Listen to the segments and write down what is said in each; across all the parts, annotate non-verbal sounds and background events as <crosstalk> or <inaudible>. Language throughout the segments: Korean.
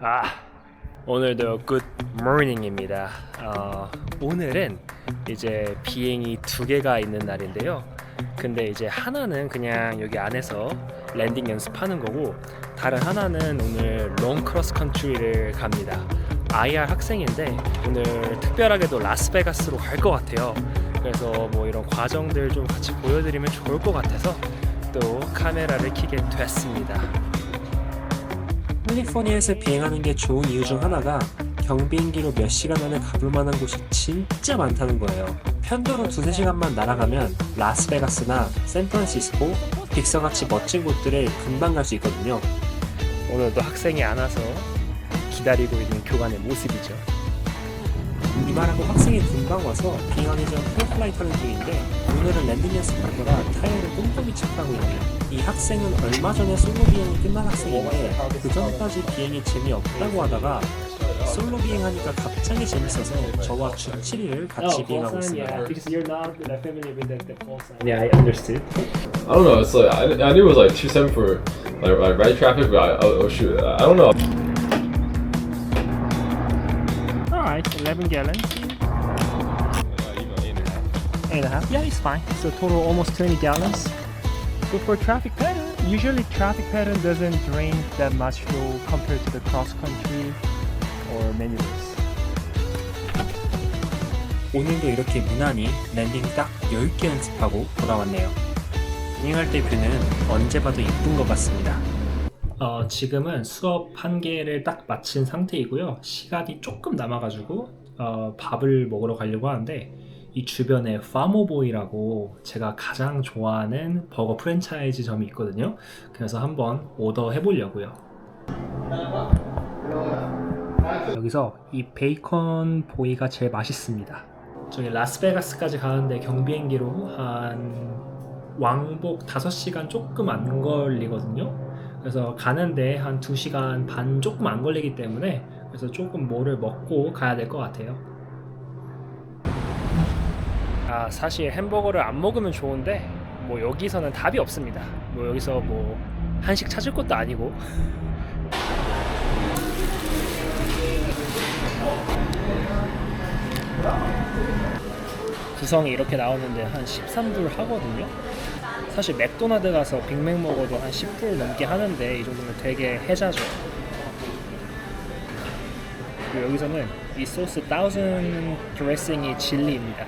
아 오늘도 굿 모닝입니다. 어, 오늘은 이제 비행이 두 개가 있는 날인데요. 근데 이제 하나는 그냥 여기 안에서 랜딩 연습하는 거고 다른 하나는 오늘 롱 크로스 컨트리를 갑니다. IR 학생인데 오늘 특별하게도 라스베가스로 갈 것 같아요. 그래서 뭐 이런 과정들 좀 같이 보여드리면 좋을 것 같아서 또 카메라를 켜게 됐습니다. 캘리포니아에서 비행하는 게 좋은 이유 중 하나가 경비행기로 몇 시간 안에 가볼 만한 곳이 진짜 많다는 거예요. 편도로 두세 시간만 날아가면 라스베가스나 샌프란시스코, 빅서같이 멋진 곳들을 금방 갈 수 있거든요. 오늘도 학생이 안 와서 기다리고 있는 교관의 모습이죠. 이 말하고 학생이 금방 와서 비행하기 전 프로플라이트 하는 중인데 오늘은 랜딩 연습할 거라 타이어를 꼼꼼히 체크하고 있네요. 이 학생은 얼마 전에 솔로 비행이 끝난 학생인데 그 전까지 비행이 재미없다고 하다가 솔로 비행하니까 갑자기 재밌어서 저와 주 7일을 같이 비행하고 있습니다. Yeah, I understood. I don't know. It's like I, I knew it was like two seven for like, like right traffic, but I, oh, oh shoot, I don't know. 11 gallons. Eight and a half. Yeah, it's fine. So total almost 20 gallons. Good for traffic pattern. Usually traffic pattern doesn't drain that much fuel compared to the cross country or manuals. 오늘도 이렇게 무난히 랜딩 딱 10개 연습하고 돌아왔네요. 비행할 때 뷰는 언제 봐도 이쁜 것 같습니다. 어, 지금은 수업 한 개를 딱 마친 상태이고요. 시간이 조금 남아가지고 어, 밥을 먹으러 가려고 하는데 이 주변에 파모보이라고 제가 가장 좋아하는 버거 프랜차이즈 점이 있거든요. 그래서 한번 오더 해보려고요. 여기서 이 베이컨 보이가 제일 맛있습니다. 저기 라스베가스까지 가는데 경비행기로 한 왕복 5시간 조금 안 걸리거든요. 그래서 가는데 한 2시간 반 조금 안 걸리기 때문에 그래서 조금 뭐를 먹고 가야 될 것 같아요. 아 사실 햄버거를 안 먹으면 좋은데 뭐 여기서는 답이 없습니다. 뭐 여기서 뭐 한식 찾을 것도 아니고 <laughs> 구성이 이렇게 나오는데 한 13불 하거든요. 사실 맥도날드 가서 빅맥 먹어도 한 10불 넘게 하는데 이 정도면 되게 해자죠. 그리고 여기서는 이 소스 다우즌 드레싱이 진리입니다.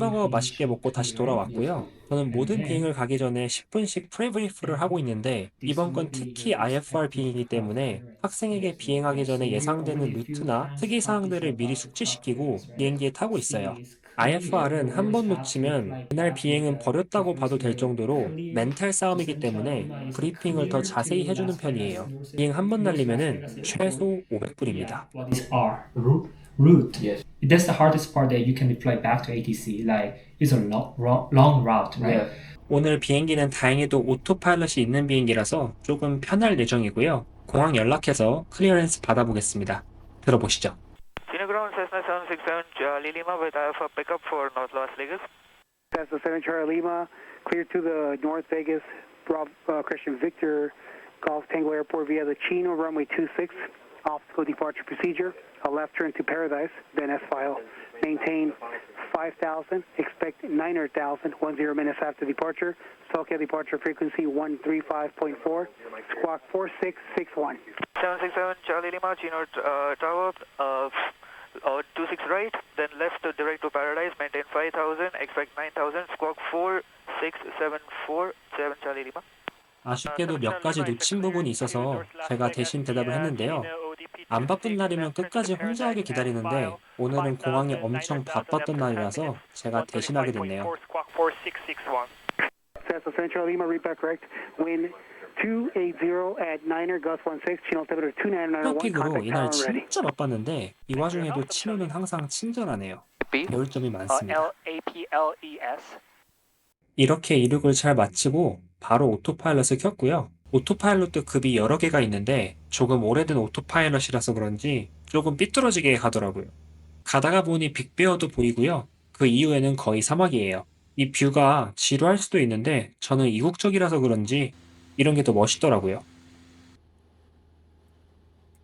햄버거 맛있게 먹고 다시 돌아왔고요. 저는 모든 비행을 가기 전에 10분씩 프레브리프를 하고 있는데 이번 건 특히 IFR 비행이기 때문에 학생에게 비행하기 전에 예상되는 루트나 특이 사항들을 미리 숙지시키고 비행기에 타고 있어요. IFR은 한 번 놓치면 그날 비행은 버렸다고 봐도 될 정도로 멘탈 싸움이기 때문에 브리핑을 더 자세히 해주는 편이에요. 비행 한 번 날리면은 최소 500불입니다. Route Yes. that's the hardest part that you can fly back to ATC like it's a long long route right 오늘 비행기는 다행히도 오토파일럿이 있는 비행기라서 조금 편할 예정이고요. 공항 연락해서 클리어런스 받아보겠습니다. 들어보시죠. Senior Ground Cessna 767 Charlie Lima with IFA pickup for North Las Vegas. Cessna 7 Charlie Lima, clear to the North Vegas, Rob, uh, Christian Victor, Golf Tango Airport via the Chino runway 26, obstacle departure procedure, a left turn to Paradise, then S file. Maintain 5,000, expect 900,000, 10 minutes after departure. SoCal departure frequency 135.4, squawk 4661. 767 Charlie Lima, Chino uh, Tower, uh, uh, 26 right, then left to direct to Paradise, maintain 5,000, expect 9,000, squawk 4674, 7 Charlie Lima. 아쉽게도 몇 가지 놓친 부분이 있어서 제가 대신 대답을 했는데요. 안 바쁜 날이면 끝까지 혼자 하게 기다리는데 오늘은 공항이 엄청 바빴던 날이라서 제가 대신하게 됐네요. Cessna 7 Charlie Lima, read back correct. Wind 280 at 9er, gust 16, channel altimeter 29991, 트래픽으로 이날. 진짜 바빴는데 이 와중에도 친구는 항상 친절하네요. 배울 점이 많습니다. 이렇게 이륙을 잘 마치고 바로 오토파일럿을 켰고요. 오토파일럿도 급이 여러 개가 있는데 조금 오래된 오토파일럿이라서 그런지 조금 삐뚤어지게 가더라고요. 가다가 보니 빅베어도 보이고요. 그 이후에는 거의 사막이에요. 이 뷰가 지루할 수도 있는데 저는 이국적이라서 그런지 이런 게 더 멋있더라고요.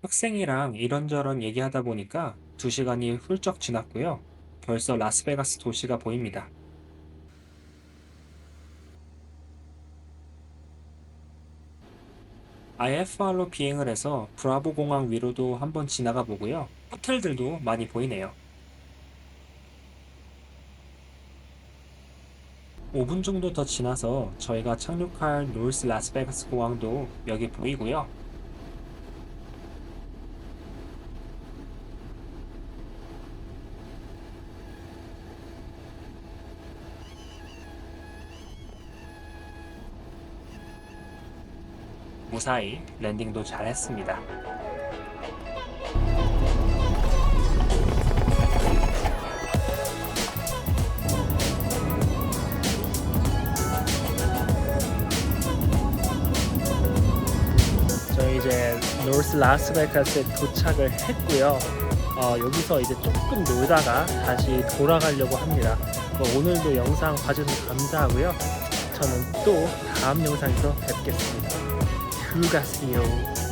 학생이랑 이런저런 얘기하다 보니까 두 시간이 훌쩍 지났고요. 벌써 라스베가스 도시가 보입니다. IFR로 비행을 해서 브라보 공항 위로도 한번 지나가 보고요. 호텔들도 많이 보이네요. 5분 정도 더 지나서 저희가 착륙할 노스 라스베가스 공항도 여기 보이고요. 무사히 랜딩도 잘 했습니다. 저희 이제 노스 라스베가스에 도착을 했고요. 어, 여기서 이제 조금 놀다가 다시 돌아가려고 합니다. 뭐 오늘도 영상 봐주셔서 감사하고요. 저는 또 다음 영상에서 뵙겠습니다. 들어가세요.